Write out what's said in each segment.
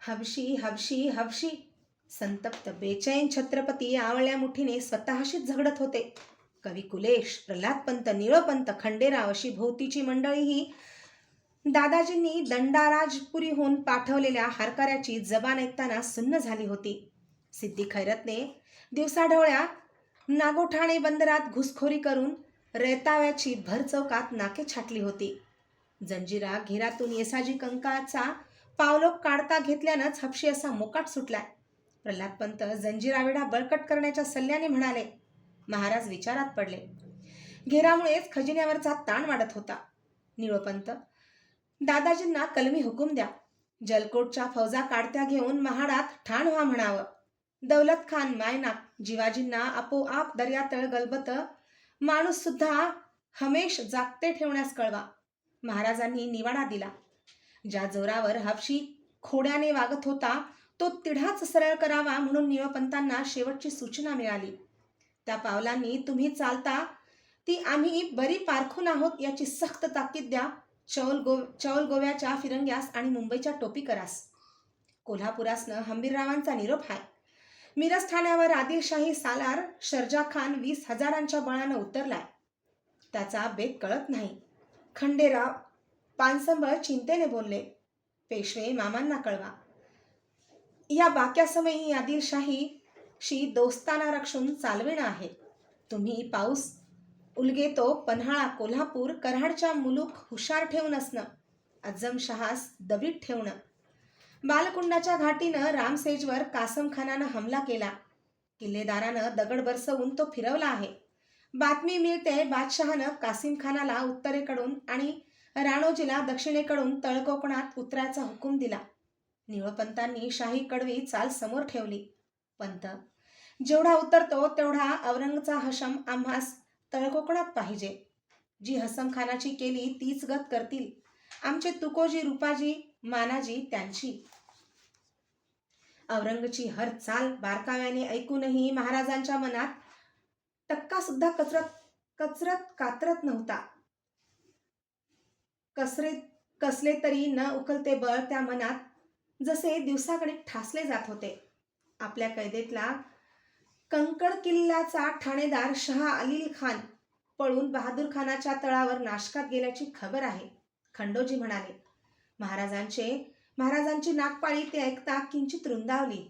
हबशी हबशी हबशी. संतप्त बेचैन छत्रपती आवळ्या मुठीने स्वतःशीच झगडत होते. कवी कुलेश प्रल्हादपंत निळपंत खंडेराव अशी भोवतीची मंडळीही दादाजींनी दंडाराजपुरीहून पाठवलेल्या हारकाऱ्याची जबान ऐकताना सुन्न झाली होती. सिद्धी खैरतने दिवसाढवळ्या नागोठाणे बंदरात घुसखोरी करून रैताव्याची भर चौकात नाके छाटली होती. जंजिरा घेरातून येसाजी कंकाचा पावलोक काढता घेतल्यानंच हपशी असा मोकाट सुटलाय. प्रल्हादपंत जंजिरावेढा बळकट करण्याच्या सल्ल्याने म्हणाले महाराज विचारात पडले. घेरामुळेच खजिन्यावरचा ताण वाढत होता. निळोपंत दादाजींना कलमी हुकूम द्या. जलकोटच्या फौजा काढत्या घेऊन महाडात ठाण व्हा म्हणावं. दौलत खान मायनाक जिवाजींना आपोआप दर्यातळ गलबत माणूस सुद्धा हमेश जागते ठेवण्यास कळवा. महाराजांनी निवाडा दिला. ज्या जोरावर हापशी खोड्याने वागत होता तो तिढाच सरळ करावा म्हणून निळपंतांना शेवटची सूचना मिळाली. त्या पावलांनी तुम्ही चालता ती आम्ही बरी पारखून आहोत याची सक्त ताकीद द्या. चौल गो चौल गोव्याच्या फिरंग्यास आणि मुंबईच्या टोपीकरास कोल्हापुरासनं हंबीररावांचा निरोप हाय. मिरज ठाण्यावर आदिलशाही सालार शर्जा खान वीस हजारांच्या बळानं उतरलाय. त्याचा बेत कळत नाही. खंडेराव पानसंबळ चिंतेने बोलले पेशवे मामांना कळवा. या बाक्यासमयी आदिलशाही शी दोस्ताना रक्षून चालविणं आहे. तुम्ही पाऊस उलगेतो पन्हाळा कोल्हापूर कराडच्या मुलूक हुशार ठेवून असणं अज्जम शहास दबीत ठेवणं. बालकुंडाच्या घाटीनं रामसेजवर कासमखानानं हमला केला. किल्लेदारानं दगड बरसवून तो फिरवला आहे. बातमी मिळते बादशहानं कासिमखानाला उत्तरेकडून आणि राणोजीला दक्षिणेकडून तळकोकणात उतरायचा हुकूम दिला. निळपंतांनी शाही कडवी चाल समोर ठेवली. पंत जेवढा उतरतो तेवढा औरंगचा हशम आम्हास तळकोकणात पाहिजे. जी हसमखानाची केली तीच गत करतील. आमचे तुकोजी रुपाजी मानाजी त्यांची. औरंगची हर चाल बारकाव्याने ऐकूनही महाराजांच्या मनात टक्का सुद्धा कचरत कचरत कातरत नव्हता. कसरे कसले तरी न उकलते बळ त्या मनात जसे दिवसाकडे ठासले जात होते. आपल्या कैदेतला कंकड किल्ल्याचा ठाणेदार शहा अलील खान पळून बहादूर खानाच्या तळावर नाशकात गेल्याची खबर आहे खंडोजी म्हणाले. महाराजांचे महाराजांची नागपाळी ते ऐकता किंचित रुंदावली.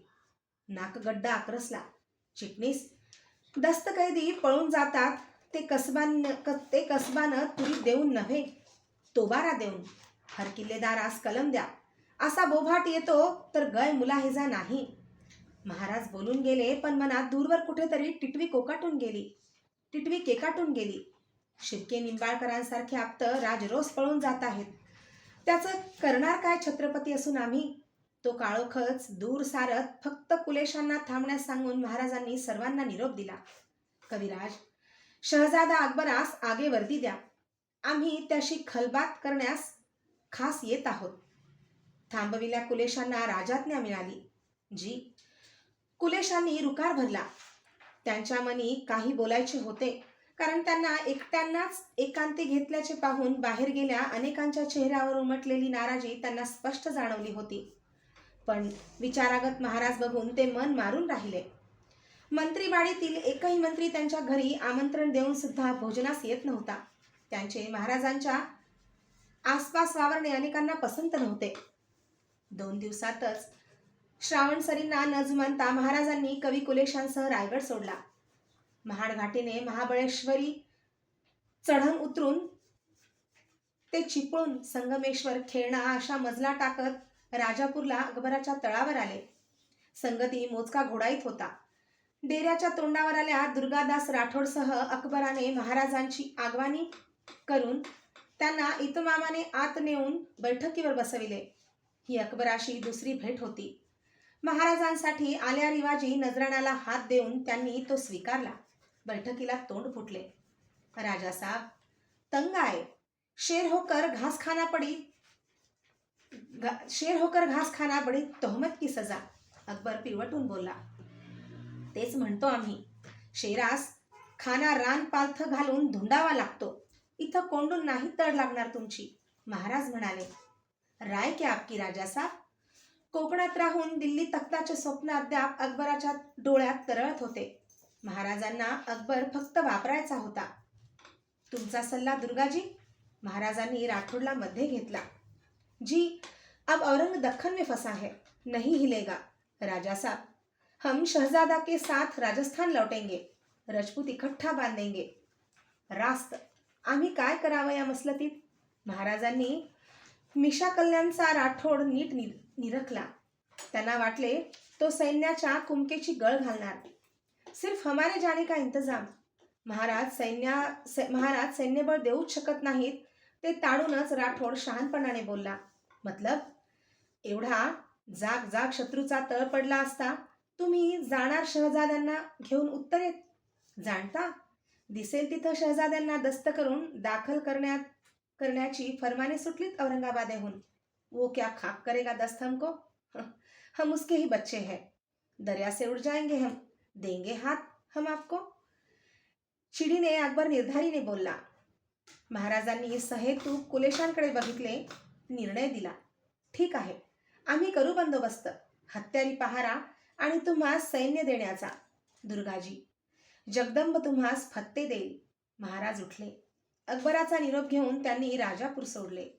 नाकगड्डा आक्रसला. चिटणीस दस्तकैदी पळून जातात ते कसबान ते कसबानं तुरी देऊन नव्हे. तोबारा देऊन हर किल्लेदारास कलम द्या. असा बोभाट येतो तर गय मुलाहिजा नाही. महाराज बोलून गेले पण मनात दूरवर कुठेतरी टिटवी कोकाटून गेली. टिटवी केकाटून गेली. शिर्के निंबाळकरांसारखे आप्त राजरोस पळून जात आहेत. त्याचं करणार काय छत्रपती असून आम्ही? तो काळोखच दूर सारत फक्त कुलेशांना थांबण्यास सांगून महाराजांनी सर्वांना निरोप दिला. कविराज शहजादा अकबरास आगे वर्दी द्या. आम्ही त्याशी खलबात करण्यास खास येत आहोत. थांबविल्या कुलेशांना राजाज्ञा मिळाली. जी कुलेशांनी रुकार भरला. त्यांच्या मनी काही बोलायचे होते. कारण त्यांना एकट्यांनाच एकांती घेतल्याचे पाहून बाहेर गेल्या अनेकांच्या चेहऱ्यावर उमटलेली नाराजी त्यांना स्पष्ट जाणवली होती. पण विचारागत महाराज बघून ते मन मारून राहिले. मंत्रीबाडीतील एकही मंत्री त्यांच्या घरी आमंत्रण देऊन सुद्धा भोजनास येत नव्हता. त्यांचे महाराजांच्या आसपास वावरणे अनेकांना पसंत नव्हते. दोन दिवसातच श्रावण सरींना न जुमानता महाराजांनी कवी कुलेशांसह रायगड सोडला. महाड घाटीने महाबळेश्वरी चढण उतरून ते चिपळून संगमेश्वर खेळणा अशा मजला टाकत राजापूरला अकबराच्या तळावर आले. संगती मोजका घोडाईत होता. डेऱ्याच्या तोंडावर आल्या दुर्गादास राठोडसह अकबराने महाराजांची आगवानी करून त्यांना इतमामाने आत नेऊन बैठकीवर बसविले. ही अकबराशी दुसरी भेट होती. महाराजांसाठी आल्या रिवाजी नजराण्याला हात देऊन त्यांनी तो स्वीकारला. बैठकीला तोंड फुटले. राजासाहेब तंग आहे. शेर होकर घास खाना पडी शेर होकर घास खाना पडी तोहमत की सजा? अकबर पिवटून बोलला. तेच म्हणतो आम्ही. शेरास खाना रान पालथ घालून धुंडावा लागतो. इथं कोंडून नाही तड लागणार तुमची. महाराज म्हणाले राय क्या आपकी राजा राजासाहेब कोकणात राहून दिल्ली तख्ताचे स्वप्न अद्याप अकबराच्या डोळ्यात तरळत होते. महाराजांना अकबर फक्त वापरायचा होता. तुमचा सल्ला दुर्गाजी? महाराजांनी राठोडला मध्ये घेतला. जी अब औरंग दख्खन में फसा है नहीं हिलेगा. राजा साहब हम शहजादा के साथ राजस्थान लौटेंगे राजपूत इकट्ठा बांधेंगे. रास्त आम्ही काय करावं या मसलतीत? महाराजांनी मिशा कल्याणचा राठोड नीट निर निरखला. त्यांना वाटले तो सैन्याच्या कुमकेची गळ घालणार. सिर्फ हमारे जाने का इंतजाम? महाराज सैन्या सै, महाराज सैन्यबळ देऊच शकत नाहीत. ते ताडूनच राठोड शहाणपणाने बोलला. मतलब? एवढा जाग जाग शत्रूचा तळ पडला असता तुम्ही जाणार शहजाद्यांना घेऊन उत्तरेत? जाणता? दिसेल तिथं शहजाद्यांना दस्त करून दाखल करण्यात करण्याची फरमाने सुटलीत औरंगाबादेहून. वो क्या खाक करेगा दस्त हमको? हम उसके ही बच्चे हैं. दर्या से उड़ जाएंगे हम. देंगे हात हम आपको. चिडीने अकबर निर्धारीने बोलला महाराजांनी सहेतू कुलेशांकडे बघितले निर्णय दिला. ठीक आहे आम्ही करू बंदोबस्त. हत्यारी पहारा आणि तुम्हा सैन्य देण्याचा. दुर्गाजी जगदंब तुम्हास फत्ते देईल. महाराज उठले. अकबराचा निरोप घेऊन त्यांनी राजापूर सोडले.